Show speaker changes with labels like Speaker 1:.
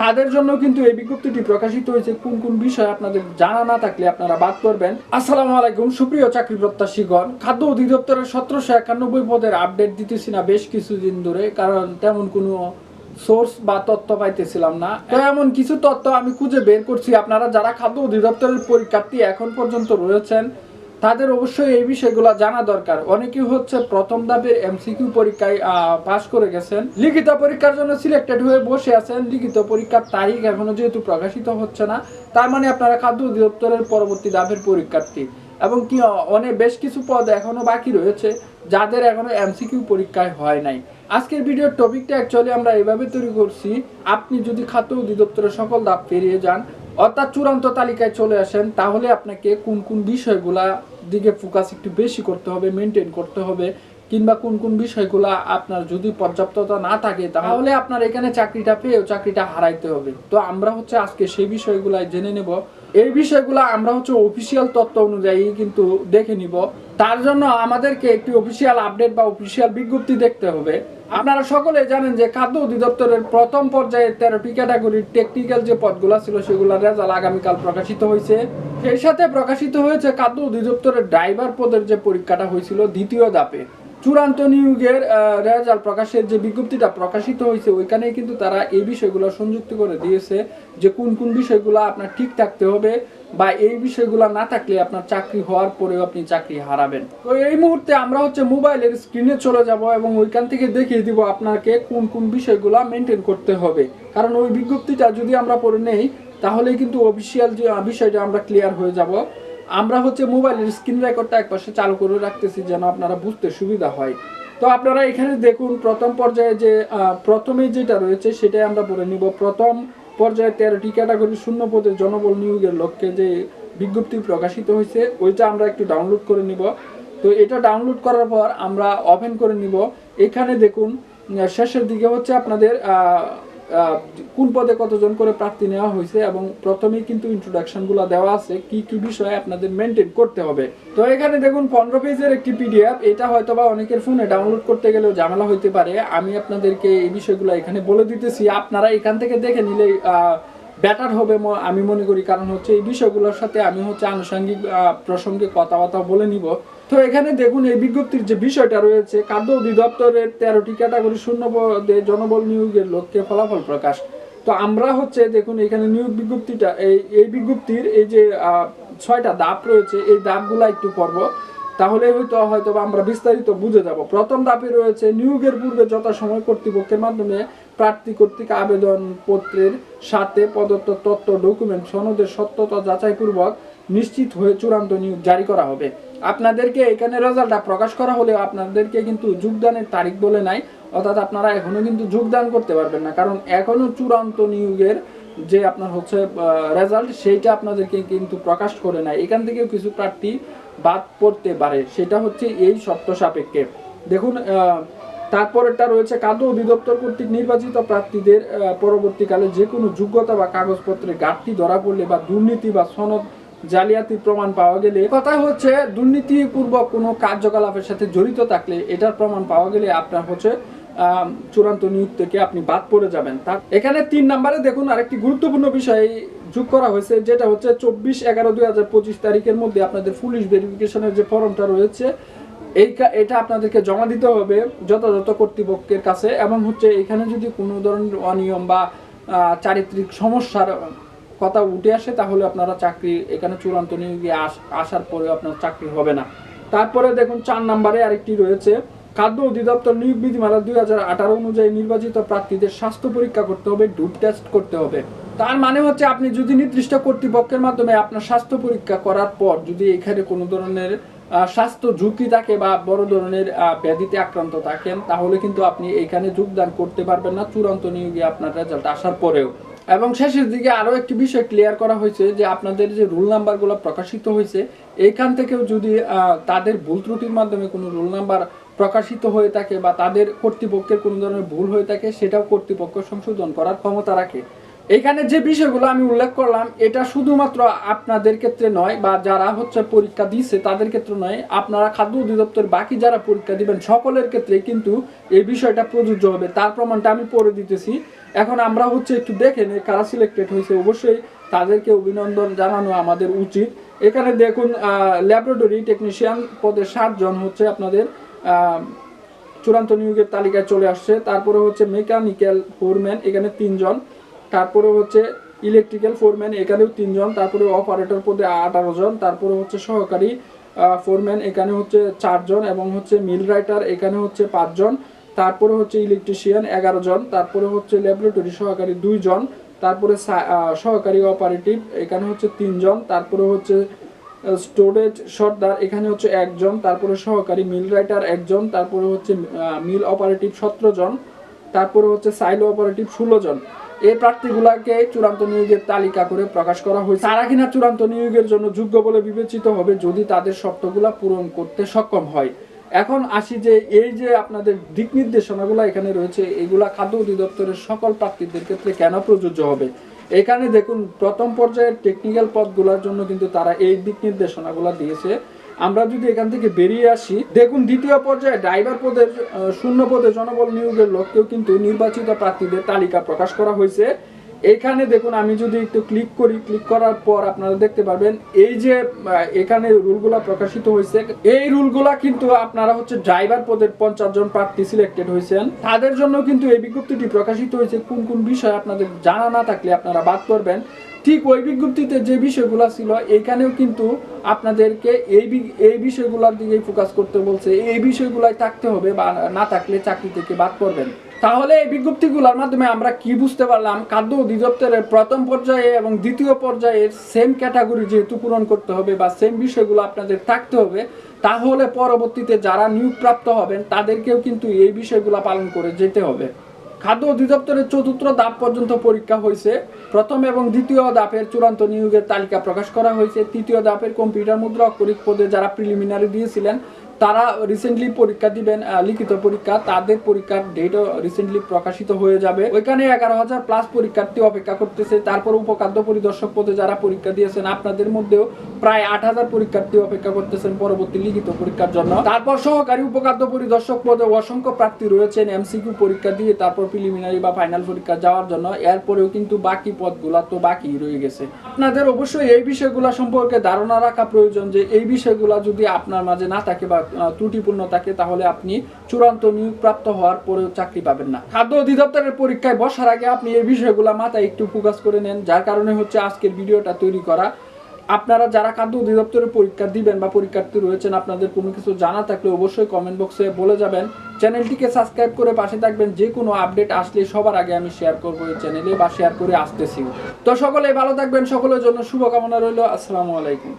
Speaker 1: তাদের জন্য কিন্তু এই বিজ্ঞপ্তিটি প্রকাশিত হয়েছে। কোন কোন বিষয় আপনাদের জানা না থাকলে আপনারা বাদ করবেন আসসালামু আলাইকুম, সুপ্রিয় চাকরি প্রত্যাশীগণ খাদ্য অধিদপ্তরের সতেরোশো একানব্বই পদের আপডেট দিতেছি না বেশ কিছুদিন ধরে, কারণ তেমন কোনো সোর্স বা তথ্য পাইতেছিলাম না। তো এমন কিছু তথ্য আমি খুঁজে বের করছি। আপনারা যারা খাদ্য অধিদপ্তরের পরীক্ষার্থী এখন পর্যন্ত রয়েছেন তাদের অবশ্যই এই বিষয়গুলো জানা দরকার। অনেকেই হচ্ছে প্রথম ধাপের এমসিকিউ পরীক্ষায় পাশ করে গেছেন। লিখিত পরীক্ষার জন্য সিলেক্টেড হয়ে বসে আছেন। লিখিত পরীক্ষার তারিখ এখনও যেহেতু প্রকাশিত হচ্ছে না, তার মানে আপনারা খাদ্য অধিদপ্তরের পরবর্তী ধাপের পরীক্ষার্থী। এবং কি অনেক বেশ কিছু পদ এখনও বাকি রয়েছে, যাদের এখনও এমসিকিউ পরীক্ষায় হয় নাই। আজকের ভিডিওর টপিকটা অ্যাকচুয়ালি আমরা এভাবে তৈরি করছি। আপনি যদি খাদ্য অধিদপ্তরের সকল ধাপ পেরিয়ে যান অর্থাৎ চূড়ান্ত তালিকায় চলে আসেন, তাহলে আপনাকে কোন কোন বিষয়গুলা দিকে ফোকাস একটু বেশি করতে হবে মেনটেন করতে হবে, কিংবা কোন কোন বিষয়গুলা আপনার যদি পর্যাপ্ততা না থাকে, তাহলে আপনার এখানে চাকরিটা পেয়েও চাকরিটা হারাইতে হবে। তো আমরা হচ্ছে আজকে সেই বিষয়গুলাই জেনে নেব। এই বিষয়গুলো আমরা হচ্ছে অফিসিয়াল তত্ত্ব অনুযায়ী কিন্তু দেখে নিব। তার জন্য আমাদেরকে একটি অফিসিয়াল আপডেট বা অফিসিয়াল বিজ্ঞপ্তি দেখতে হবে। আপনারা সকলে জানেন যে খাদ্য অধিদপ্তরের প্রথম পর্যায়ে তেরোটি ক্যাটাগরির টেকনিক্যাল যে পদগুলো ছিল সেগুলোর রেজাল্ট আগামীকাল প্রকাশিত হয়েছে। সেই সাথে প্রকাশিত হয়েছে খাদ্য অধিদপ্তরের ড্রাইভার পদের যে পরীক্ষাটা হয়েছিল দ্বিতীয় ধাপে। চূড়ান্ত নিয়োগের রেজাল্ট প্রকাশের যে বিজ্ঞপ্তিটা প্রকাশিত হয়েছে, ওইখানেই কিন্তু তারা এই বিষয়গুলো সংযুক্ত করে দিয়েছে যে কোন কোন বিষয়গুলো আপনার ঠিক থাকতে হবে। বা এই বিষয়গুলো না থাকলে আপনার চাকরি হওয়ার পরেও আপনি চাকরি হারাবেন। তো এই মুহূর্তে আমরা হচ্ছে মোবাইলের স্ক্রিনে চলে যাব এবং ওইখান থেকে দেখিয়ে দিব আপনাকে কোন কোন বিষয়গুলো মেনটেন করতে হবে। কারণ ওই বিজ্ঞপ্তিটা যদি আমরা পড়ে নেই তাহলে কিন্তু অফিসিয়াল যে বিষয়টা আমরা ক্লিয়ার হয়ে যাব। আমরা হচ্ছে মোবাইলের স্ক্রিন রেকর্ডটা একপাশে চালু করে রাখতেছি যেন আপনারা বুঝতে সুবিধা হয়। তো আপনারা এখানে দেখুন, প্রথম পর্যায়ে যে প্রথমে যেটা রয়েছে সেটাই আমরা বলে নিব। প্রথম পর্যায়ে তেরোটি ক্যাটাগরি শূন্য পদে জনবল নিয়োগের লক্ষ্যে যে বিজ্ঞপ্তি প্রকাশিত হয়েছে, ওইটা আমরা একটু ডাউনলোড করে নিব। তো এটা ডাউনলোড করার পর আমরা ওপেন করে নিব। এখানে দেখুন শেষের দিকে হচ্ছে আপনাদের কোন পদে কতজন করে প্রার্থী নেওয়া হয়েছে এবং প্রথমেই কিন্তু ইন্ট্রোডাকশনগুলো দেওয়া আছে, কি কি বিষয়ে আপনাদের মেনটেন করতে হবে। তো এখানে দেখুন, পনেরো পেজের একটি পিডিএফ এটা হয়তো বা অনেকের ফোনে ডাউনলোড করতে গেলেও ঝামেলা হইতে পারে। আমি আপনাদেরকে এই বিষয়গুলো এখানে বলে দিতেছি, আপনারা এখান থেকে দেখে নিলে ব্যাটার হবে আমি মনে করি। কারণ হচ্ছে এই বিষয়গুলোর সাথে আমি হচ্ছে আনুষঙ্গিক প্রসঙ্গে কথাবার্তা বলে নিব। তো এখানে দেখুন, এই বিজ্ঞপ্তির যে বিষয়টা রয়েছে, খাদ্য অধিদপ্তরের তেরোটি ক্যাটাগরি শূন্য পদে জনবল নিয়োগের লক্ষ্যে ফলাফল প্রকাশ। তো আমরা হচ্ছে দেখুন, এখানে নিয়োগ বিজ্ঞপ্তিটা, এই এই বিজ্ঞপ্তির এই যে ছয়টা ধাপ রয়েছে, এই ধাপগুলা একটু পড়ব। তাহলে হয়তো হয়তো আমরা বিস্তারিত বুঝে যাব। প্রথম দাপে রয়েছে, নিয়োগের পূর্বে যথাসময় কর্তৃপক্ষের মাধ্যমে প্রার্থী কর্তৃক আবেদন পত্রের সাথে প্রদত্ত তথ্য, ডকুমেন্ট, সনদের সত্যতা যাচাইপূর্বক নিশ্চিত হয়ে চূড়ান্ত নিয়োগ জারি করা হবে। আপনাদেরকে এখানে রেজাল্টটা প্রকাশ করা হলেও আপনাদেরকে কিন্তু যোগদানের তারিখ বলে নাই, অর্থাৎ আপনারা এখনও কিন্তু যোগদান করতে পারবেন না। কারণ এখনও চূড়ান্ত নিয়োগের যে আপনার হচ্ছে রেজাল্ট, সেইটা আপনাদেরকে কিন্তু প্রকাশ করে নাই। এখান থেকেও কিছু প্রার্থী বাদ পড়তে পারে। সেটা হচ্ছে এই শর্ত সাপেক্ষে। দেখুন তারপরেরটা রয়েছে খাদ্য অধিদপ্তর কর্তৃক নির্বাচিত প্রার্থীদের পরবর্তীকালে যে কোনো যোগ্যতা বা কাগজপত্রে ঘাটতি ধরা পড়লে বা দুর্নীতি বা সনদ জালিয়াতির প্রমাণ পাওয়া গেলে কথা হচ্ছে দুর্নীতিপূর্বক কোনো কার্যকলাপের সাথে জড়িত থাকলে এটার প্রমাণ পাওয়া গেলে আপনার হচ্ছে চূড়ান্ত নিয়োগ থেকে আপনি বাদ পড়ে যাবেন। তার এখানে তিন নম্বরে দেখুন, আরেকটি গুরুত্বপূর্ণ বিষয় যোগ করা হয়েছে, যেটা হচ্ছে চব্বিশ এগারো দুই হাজার পঁচিশ তারিখের মধ্যে আপনাদের পুলিশ ভেরিফিকেশনের যে ফর্মটা রয়েছে, এই এটা আপনাদেরকে জমা দিতে হবে যথাযথ কর্তৃপক্ষের কাছে এবং হচ্ছে এখানে যদি কোনো ধরনের অনিয়ম বা চারিত্রিক সমস্যার কথা উঠে আসে, তাহলে আপনারা চাকরি এখানে চূড়ান্ত নিয়োগে আস- আসার পরেও আপনার চাকরি হবে না। তারপরে দেখুন চার নম্বরে আরেকটি রয়েছে, খাদ্য অধিদপ্তর নিয়োগ বিধিমালা দুই হাজার আঠারো অনুযায়ী নির্বাচিত প্রার্থীদের স্বাস্থ্য পরীক্ষা করতে হবে ডুপ টেস্ট করতে হবে। তার মানে হচ্ছে আপনি যদি নির্দিষ্ট কর্তৃপক্ষের মাধ্যমে আপনার স্বাস্থ্য পরীক্ষা করার পর যদি এখানে কোনো ধরনের স্বাস্থ্য ঝুঁকি থাকে বা বড় ধরনের ব্যাধিতে আক্রান্ত থাকেন, তাহলে কিন্তু আপনি এখানে যোগদান করতে পারবেন না, চূড়ান্ত নিয়োগে আপনার রেজাল্ট আসার পরেও। এবং শেষের দিকে আরও একটি বিষয় ক্লিয়ার করা হয়েছে যে আপনাদের যে রোল নাম্বারগুলো প্রকাশিত হয়েছে এইখান থেকেও যদি তাদের ভুল ত্রুটির মাধ্যমে কোনো রুল নাম্বার প্রকাশিত হয়ে থাকে বা তাদের কর্তৃপক্ষের কোনো ধরনের ভুল হয়ে থাকে, সেটাও কর্তৃপক্ষ সংশোধন করার ক্ষমতা রাখে। এখানে যে বিষয়গুলো আমি উল্লেখ করলাম, এটা শুধুমাত্র আপনাদের ক্ষেত্রে নয় বা যারা হচ্ছে পরীক্ষা দিচ্ছে তাদের ক্ষেত্রে নয়, আপনারা খাদ্য অধিদপ্তর, বাকি যারা পরীক্ষা দিবেন সকলের ক্ষেত্রে কিন্তু এই বিষয়টা প্রযোজ্য হবে। তার প্রমাণটা আমি পড়ে দিতেছি। এখন আমরা হচ্ছে একটু দেখে নিই কারা সিলেক্টেড হয়েছে। অবশ্যই তাদেরকে অভিনন্দন জানানো আমাদের উচিত। এখানে দেখুন ল্যাবরেটরি টেকনিশিয়ান পদে সাতজন হচ্ছে আপনাদের চূড়ান্ত নিয়োগের তালিকায় চলে আসছে। তারপরে হচ্ছে মেকানিক্যাল ফোরম্যান এখানে তিনজন। তারপরে হচ্ছে ইলেকট্রিক্যাল ফোরম্যান এখানেও তিনজন, তারপরে অপারেটর পদে আঠারো জন, তারপরে হচ্ছে সহকারী ফোরম্যান এখানে হচ্ছে চারজন এবং হচ্ছে মিল রাইটার এখানে হচ্ছে পাঁচজন, তারপরে হচ্ছে ইলেকট্রিশিয়ান এগারো জন, তারপরে হচ্ছে ল্যাবরেটরি সহকারী দুইজন, তারপরে সহকারী অপারেটিভ এখানে হচ্ছে তিনজন, তারপরে হচ্ছে স্টোরেজ সর্দার, এখানে হচ্ছে একজন, তারপরে সহকারী মিল রাইটার একজন, তারপরে হচ্ছে মিল অপারেটিভ সতেরো জন, তারপরে হচ্ছে সাইলো অপারেটিভ ষোলো জন। এই প্রার্থীগুলাকে চূড়ান্ত নিয়োগের তালিকা করে প্রকাশ করা হয়েছে। তারা কিনা চূড়ান্ত নিয়োগের জন্য যোগ্য বলে বিবেচিত হবে যদি তাদের শর্তগুলা পূরণ করতে সক্ষম হয়। এখন আসি যে এই যে আপনাদের দিক নির্দেশনাগুলো এখানে রয়েছে, এগুলা খাদ্য অধিদপ্তরের সকল প্রার্থীদের ক্ষেত্রে কেন প্রযোজ্য হবে? এখানে দেখুন, প্রথম পর্যায়ের টেকনিক্যাল পদগুলোর জন্য কিন্তু তারা এই দিক নির্দেশনাগুলো দিয়েছে। আমরা যদি এখান থেকে বেরিয়ে আসি, দেখুন দ্বিতীয় পর্যায়ে ড্রাইভার পদের শূন্য পদে জনবল নিয়োগের লক্ষ্যেও কিন্তু নির্বাচিত প্রার্থীদের তালিকা প্রকাশ করা হয়েছে। এখানে দেখুন, আমি যদি একটু ক্লিক করি ক্লিক করার পর আপনারা দেখতে পারবেন, এই যে এখানে রুলগুলা প্রকাশিত হয়েছে। এই রুলগুলা কিন্তু আপনারা হচ্ছে ড্রাইভার পদের পঞ্চাশ জন প্রার্থী সিলেক্টেড হয়েছেন। তাদের জন্য কিন্তু এই বিজ্ঞপ্তিটি প্রকাশিত হয়েছে। কোন কোন বিষয় আপনাদের জানা না থাকলে আপনারা বাদ করবেন ঠিক ওই বিজ্ঞপ্তিতে যে বিষয়গুলো ছিল, এখানেও কিন্তু আপনাদেরকে এই এই বিষয়গুলোর দিকেই ফোকাস করতে বলছে। এই বিষয়গুলাই থাকতে হবে বা না থাকলে চাকরি থেকে বাদ করবেন তাহলে এই বিজ্ঞপ্তিগুলোর মাধ্যমে আমরা কি বুঝতে পারলাম? খাদ্য অধিদপ্তরের প্রথম পর্যায়ে এবং দ্বিতীয় পর্যায়ের সেম ক্যাটাগরি যেহেতু পূরণ করতে হবে বা সেম বিষয়গুলো আপনাদের থাকতে হবে, তাহলে পরবর্তীতে যারা নিয়োগপ্রাপ্ত হবেন, তাদেরকেও কিন্তু এই বিষয়গুলো পালন করে যেতে হবে। খাদ্য অধিদপ্তরের চতুর্থ ধাপ পর্যন্ত পরীক্ষা হয়েছে। প্রথম এবং দ্বিতীয় ধাপের চূড়ান্ত নিয়োগের তালিকা প্রকাশ করা হয়েছে। তৃতীয় ধাপের কম্পিউটার মুদ্রা অক্ষরিক পদে যারা প্রিলিমিনারি দিয়েছিলেন তারা রিসেন্টলি পরীক্ষা দিবেন লিখিত পরীক্ষা, তাদের পরীক্ষার ডেটও রিসেন্টলি প্রকাশিত হয়ে যাবে। ওইখানে এগারো হাজার প্লাস পরীক্ষার্থী অপেক্ষা করতেছে, তারপর উপখাদ্য পরিদর্শক পদে যারা পরীক্ষা দিয়েছেন, আপনাদের মধ্যেও প্রায় আট হাজার পরীক্ষার্থী অপেক্ষা করতেছেন পরবর্তী লিখিত পরীক্ষার জন্য। তারপর সহকারী উপখাদ্য পরিদর্শক পদে অসংখ্য প্রার্থী রয়েছেন এমসিকিউ পরীক্ষা দিয়ে তারপর প্রিলিমিনারি বা ফাইনাল পরীক্ষা যাওয়ার জন্য। এরপরেও কিন্তু বাকি পদগুলা তো বাকি রয়ে গেছে। আপনাদের অবশ্যই এই বিষয়গুলো সম্পর্কে ধারণা রাখা প্রয়োজন যে, এই বিষয়গুলো যদি আপনার মাঝে না থাকে বা আহ, ত্রুটিপূর্ণ থাকে তাহলে আপনি চূড়ান্ত নিয়োগ প্রাপ্ত হওয়ার পরেও চাকরি পাবেন না। খাদ্য অধিদপ্তরের পরীক্ষায় বসার আগে আপনি এই বিষয়গুলো মাথায় একটু ফোকাস করে নেন যার কারণে হচ্ছে আজকের ভিডিওটা তৈরি করা। আপনারা যারা খাদ্য অধিদপ্তরের পরীক্ষা দিবেন বা পরীক্ষার্থী রয়েছেন আপনাদের কোনো কিছু জানা থাকলে অবশ্যই কমেন্ট বক্সে বলে যাবেন। চ্যানেলটিকে সাবস্ক্রাইব করে পাশে থাকবেন যে কোনো আপডেট আসলে সবার আগে আমি শেয়ার করব এই চ্যানেলে বা শেয়ার করে আসতেছি। তো সকলে ভালো থাকবেন সকলের জন্য শুভকামনা রইল আসসালামু আলাইকুম।